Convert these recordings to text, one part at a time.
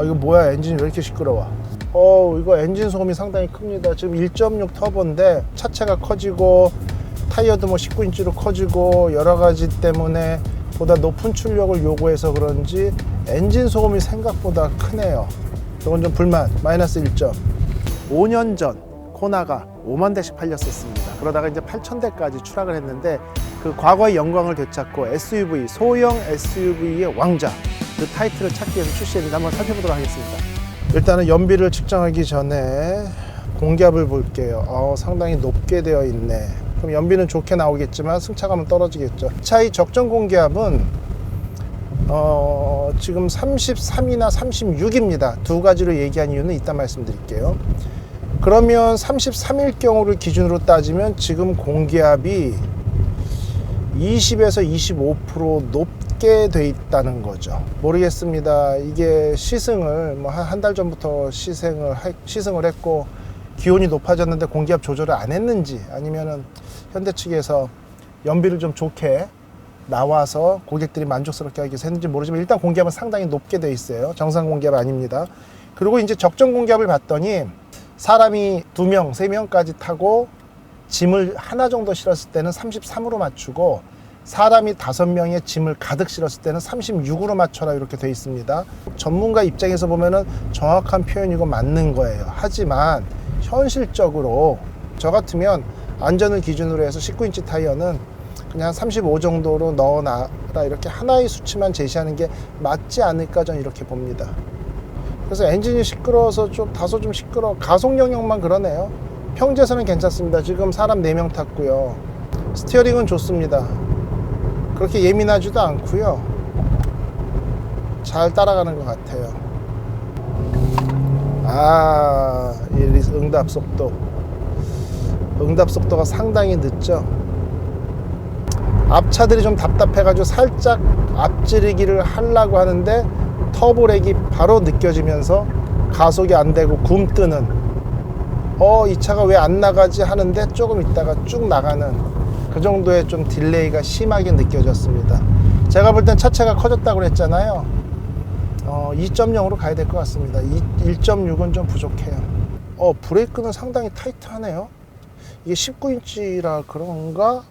아 이거 뭐야 엔진이 왜 이렇게 시끄러워? 어 이거 엔진 소음이 상당히 큽니다. 지금 1.6 터보인데 차체가 커지고 타이어도 뭐 19인치로 커지고 여러 가지 때문에 보다 높은 출력을 요구해서 그런지 엔진 소음이 생각보다 크네요. 이건 좀 불만. 마이너스 1점. 5년 전 코나가 5만 대씩 팔렸었습니다. 그러다가 이제 8천 대까지 추락을 했는데 그 과거의 영광을 되찾고 SUV 소형 SUV의 왕자 그 타이틀을 찾기 위해서 출시했는데 한번 살펴보도록 하겠습니다. 일단은 연비를 측정하기 전에 공기압을 볼게요. 어, 상당히 높게 되어 있네. 그럼 연비는 좋게 나오겠지만 승차감은 떨어지겠죠. 차의 적정 공기압은 어, 지금 33이나 36입니다. 두 가지로 얘기한 이유는 이따 말씀드릴게요. 그러면 33일 경우를 기준으로 따지면 지금 공기압이 20에서 25%높 게 돼 있다는 거죠. 모르겠습니다. 이게 시승을 뭐 한 달 전부터 시승을 하- 시승을 했고 기온이 높아졌는데 공기압 조절을 안 했는지 아니면은 현대 측에서 연비를 좀 좋게 나와서 고객들이 만족스럽게 하기 했는지 모르지만 일단 공기압은 상당히 높게 돼 있어요. 정상 공기압 아닙니다. 그리고 이제 적정 공기압을 봤더니 사람이 두 명, 세 명까지 타고 짐을 하나 정도 실었을 때는 33으로 맞추고 사람이 다섯 명의 짐을 가득 실었을 때는 36으로 맞춰라 이렇게 돼 있습니다. 전문가 입장에서 보면은 정확한 표현이고 맞는 거예요. 하지만 현실적으로 저 같으면 안전을 기준으로 해서 19인치 타이어는 그냥 35 정도로 넣어놔라 이렇게 하나의 수치만 제시하는 게 맞지 않을까 저는 이렇게 봅니다. 그래서 엔진이 시끄러워서 좀 다소 좀 시끄러 가속 영역만 그러네요. 평지에서는 괜찮습니다. 지금 사람 4명 탔고요. 스티어링은 좋습니다. 그렇게 예민하지도 않고요. 잘 따라가는 것 같아요. 아, 이 리- 응답 속도. 응답 속도가 상당히 늦죠. 앞차들이 좀 답답해가지고 살짝 앞지르기를 하려고 하는데 터보렉이 바로 느껴지면서 가속이 안 되고 굼 뜨는 어 이 차가 왜 안 나가지 하는데 조금 있다가 쭉 나가는 그 정도의 좀 딜레이가 심하게 느껴졌습니다. 제가 볼 땐 차체가 커졌다고 그랬잖아요. 어, 2.0으로 가야 될 것 같습니다. 1.6은 좀 부족해요. 어 브레이크는 상당히 타이트하네요. 이게 19인치라 그런가?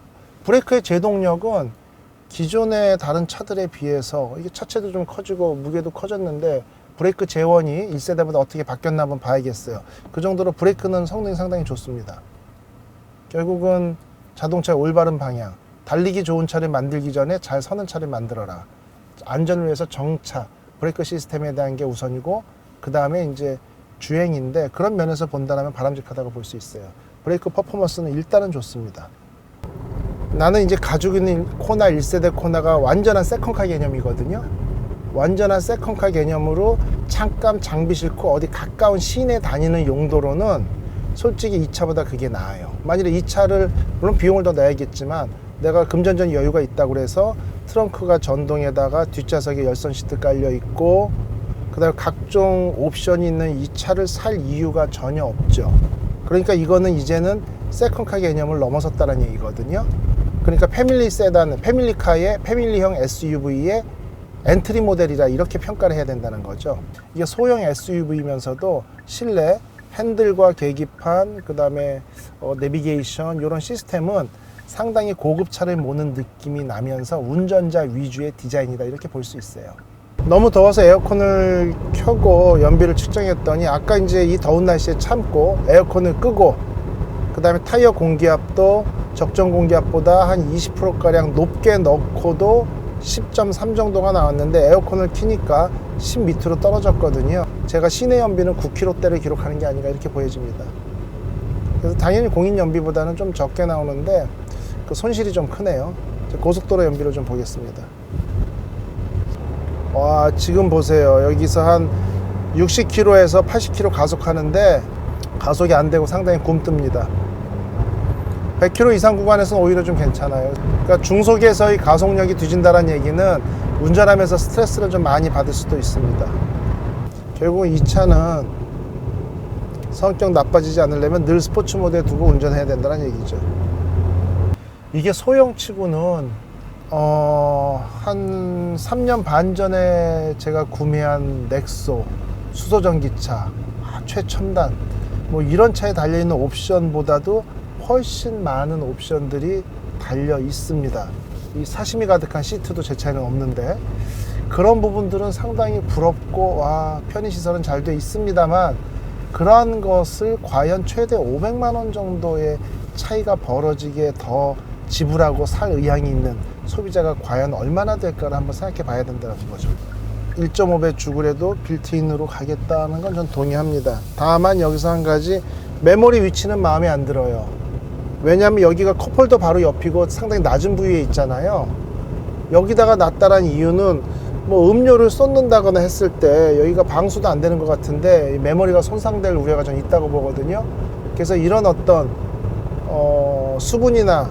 브레이크의 제동력은 기존의 다른 차들에 비해서 이게 차체도 좀 커지고 무게도 커졌는데 브레이크 재원이 1세대보다 어떻게 바뀌었나 한번 봐야겠어요. 그 정도로 브레이크는 성능이 상당히 좋습니다. 결국은 자동차의 올바른 방향, 달리기 좋은 차를 만들기 전에 잘 서는 차를 만들어라. 안전을 위해서 정차, 브레이크 시스템에 대한 게 우선이고 그 다음에 이제 주행인데 그런 면에서 본다면 바람직하다고 볼 수 있어요. 브레이크 퍼포먼스는 일단은 좋습니다. 나는 이제 가지고 있는 코나 1세대 코나가 완전한 세컨카 개념이거든요. 완전한 세컨카 개념으로 잠깐 장비 싣고 어디 가까운 시내 다니는 용도로는 솔직히 이 차보다 그게 나아요. 만일에 이 차를 물론 비용을 더 내야겠지만 내가 금전적 여유가 있다고 그래서 트렁크가 전동에다가 뒷좌석에 열선 시트 깔려 있고 그다음에 각종 옵션이 있는 이 차를 살 이유가 전혀 없죠. 그러니까 이거는 이제는 세컨카 개념을 넘어섰다는 얘기거든요. 그러니까 패밀리 세단, 패밀리카의 패밀리형 SUV의 엔트리 모델이라 이렇게 평가를 해야 된다는 거죠. 이게 소형 SUV이면서도 실내 핸들과 계기판, 그 다음에 어, 내비게이션 이런 시스템은 상당히 고급 차를 모는 느낌이 나면서 운전자 위주의 디자인이다 이렇게 볼 수 있어요. 너무 더워서 에어컨을 켜고 연비를 측정했더니 아까 이제 이 더운 날씨에 참고 에어컨을 끄고 그 다음에 타이어 공기압도 적정 공기압보다 한 20%가량 높게 넣고도 10.3 정도가 나왔는데 에어컨을 키니까 10 밑으로 떨어졌거든요. 제가 시내 연비는 9km대를 기록하는 게 아닌가 이렇게 보여집니다. 그래서 당연히 공인 연비보다는 좀 적게 나오는데 그 손실이 좀 크네요. 고속도로 연비를 좀 보겠습니다. 와 지금 보세요 여기서 한 60km에서 80km 가속하는데 가속이 안 되고 상당히 굼뜹니다 100km 이상 구간에서는 오히려 좀 괜찮아요. 그러니까 중속에서의 가속력이 뒤진다는 얘기는 운전하면서 스트레스를 좀 많이 받을 수도 있습니다. 결국 이 차는 성격 나빠지지 않으려면 늘 스포츠 모드에 두고 운전해야 된다는 얘기죠. 이게 소형치고는 어, 한 3년 반 전에 제가 구매한 넥소 수소전기차, 아, 최첨단 뭐 이런 차에 달려 있는 옵션보다도 훨씬 많은 옵션들이 달려 있습니다. 이 사심이 가득한 시트도 제 차에는 없는데 그런 부분들은 상당히 부럽고 와 편의 시설은 잘 돼 있습니다만 그러한 것을 과연 최대 500만 원 정도의 차이가 벌어지게 더 지불하고 살 의향이 있는 소비자가 과연 얼마나 될까를 한번 생각해 봐야 된다는 거죠. 1.5배 주굴에도 빌트인으로 가겠다는 건 전 동의합니다. 다만 여기서 한 가지 메모리 위치는 마음에 안 들어요. 왜냐하면 여기가 컵홀더 바로 옆이고 상당히 낮은 부위에 있잖아요. 여기다가 놨다란 이유는 뭐 음료를 쏟는다거나 했을 때 여기가 방수도 안 되는 것 같은데 이 메모리가 손상될 우려가 좀 있다고 보거든요. 그래서 이런 어떤 어, 수분이나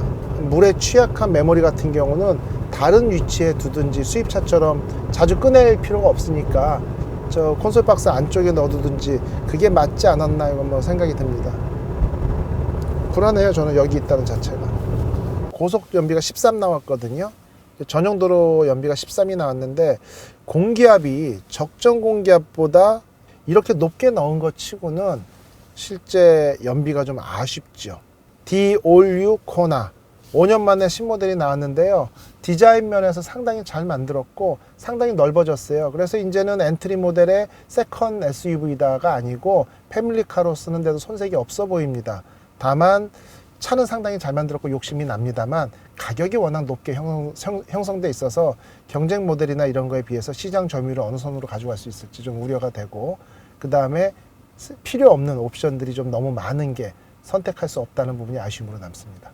물에 취약한 메모리 같은 경우는 다른 위치에 두든지 수입차처럼 자주 꺼낼 필요가 없으니까 저 콘솔 박스 안쪽에 넣어두든지 그게 맞지 않았나 이건 뭐 생각이 듭니다. 불안해요. 저는 여기 있다는 자체가. 고속 연비가 13 나왔거든요. 전용도로 연비가 13이 나왔는데 공기압이 적정 공기압보다 이렇게 높게 넣은 것 치고는 실제 연비가 좀 아쉽죠. D-All-U 코나 5년 만에 신모델이 나왔는데요. 디자인 면에서 상당히 잘 만들었고 상당히 넓어졌어요. 그래서 이제는 엔트리 모델의 세컨 SUV다가 아니고 패밀리카로 쓰는데도 손색이 없어 보입니다 다만 차는 상당히 잘 만들었고 욕심이 납니다만 가격이 워낙 높게 형성, 형성 돼 있어서 경쟁 모델이나 이런 거에 비해서 시장 점유율을 어느 선으로 가져갈 수 있을지 좀 우려가 되고 그 다음에 필요 없는 옵션들이 좀 너무 많은 게 선택할 수 없다는 부분이 아쉬움으로 남습니다.